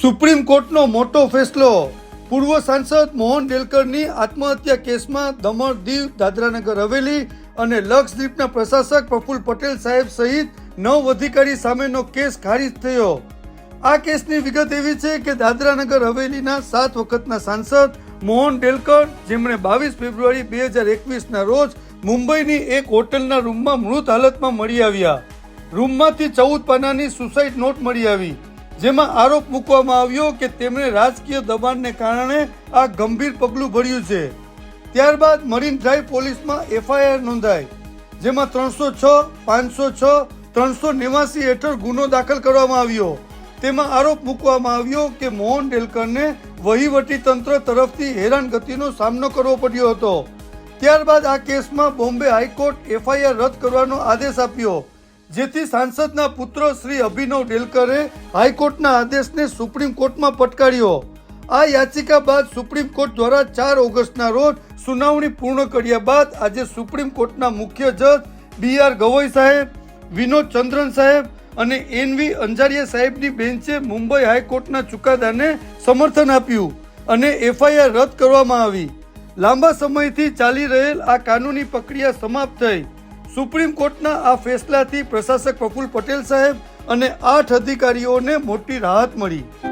Supreme કોર્ટનો મોટો ફેસલો. પૂર્વ સાંસદ મોહન ડેલકરની આત્મહત્યા કેસમાં દમણ દીવ દાદરાનગર હવેલી અને લક્ષદ્વીપના પ્રશાસક પ્રફુલ્લ પટેલ સાહેબ સહિત નવ અધિકારી સામેનો કેસ ખારિજ થયો. આ કેસની વિગત એવી છે કે દાદરાનગર હવેલીના સાત વખતના સાંસદ મોહન ડેલકર, જેમણે બાવીસ ફેબ્રુઆરી બે હજાર એકવીસના રોજ મુંબઈની એક હોટલના રૂમમાં મૃત હાલતમાં મળી આવ્યા. રૂમમાંથી ચૌદ પાનાની સુસાઇડ નોટ મળી આવી. જેમાં આરોપ મૂકવામાં આવ્યો કે તેમણે રાજકીય દબાણને કારણે આ ગંભીર પગલું ભર્યું છે. ત્યારબાદ મરીન ડ્રાઈવ પોલીસમાં એફઆઈઆર નોંધાઈ, જેમાં ત્રણસો છ, પાંચસો છ, ત્રણસો નેવાસી હેઠળ ગુનો દાખલ કરવામાં આવ્યો. તેમાં આરોપ મૂકવામાં આવ્યો કે મોહન ડેલકરને વહીવટી તંત્ર તરફથી હેરાનગતિનો સામનો કરવો પડ્યો હતો. ત્યારબાદ આ કેસમાં બોમ્બે હાઈકોર્ટ એફઆઈઆર રદ કરવાનો આદેશ આપ્યો. જેથી સાંસદના પુત્ર શ્રી અભિનવ ડેલકરે હાઈકોર્ટના આદેશને સુપ્રીમ કોર્ટમાં પટકાર્યો આ યાચિકા બાદ સુપ્રીમ કોર્ટ દ્વારા ચાર ઓગસ્ટના રોજ સુનાવણી પૂર્ણ કર્યા બાદ આજે સુપ્રીમ કોર્ટના મુખ્ય જજ બી આર ગવઈ સાહેબ, વિનોદ ચંદ્રન સાહેબ અને એનવી અંજારિયા સાહેબની બેન્ચે મુંબઈ હાઈકોર્ટના ચુકાદાને સમર્થન આપ્યું અને એફઆઈઆર રદ કરવામાં આવી. લાંબા સમયથી ચાલી રહેલ આ કાનૂની પ્રક્રિયા સમાપ્ત થઈ. સુપ્રીમ કોર્ટના આ ફેસલાથી પ્રશાસક પ્રફુલ્લ પટેલ સાહેબ અને આઠ અધિકારીઓને મોટી રાહત મળી.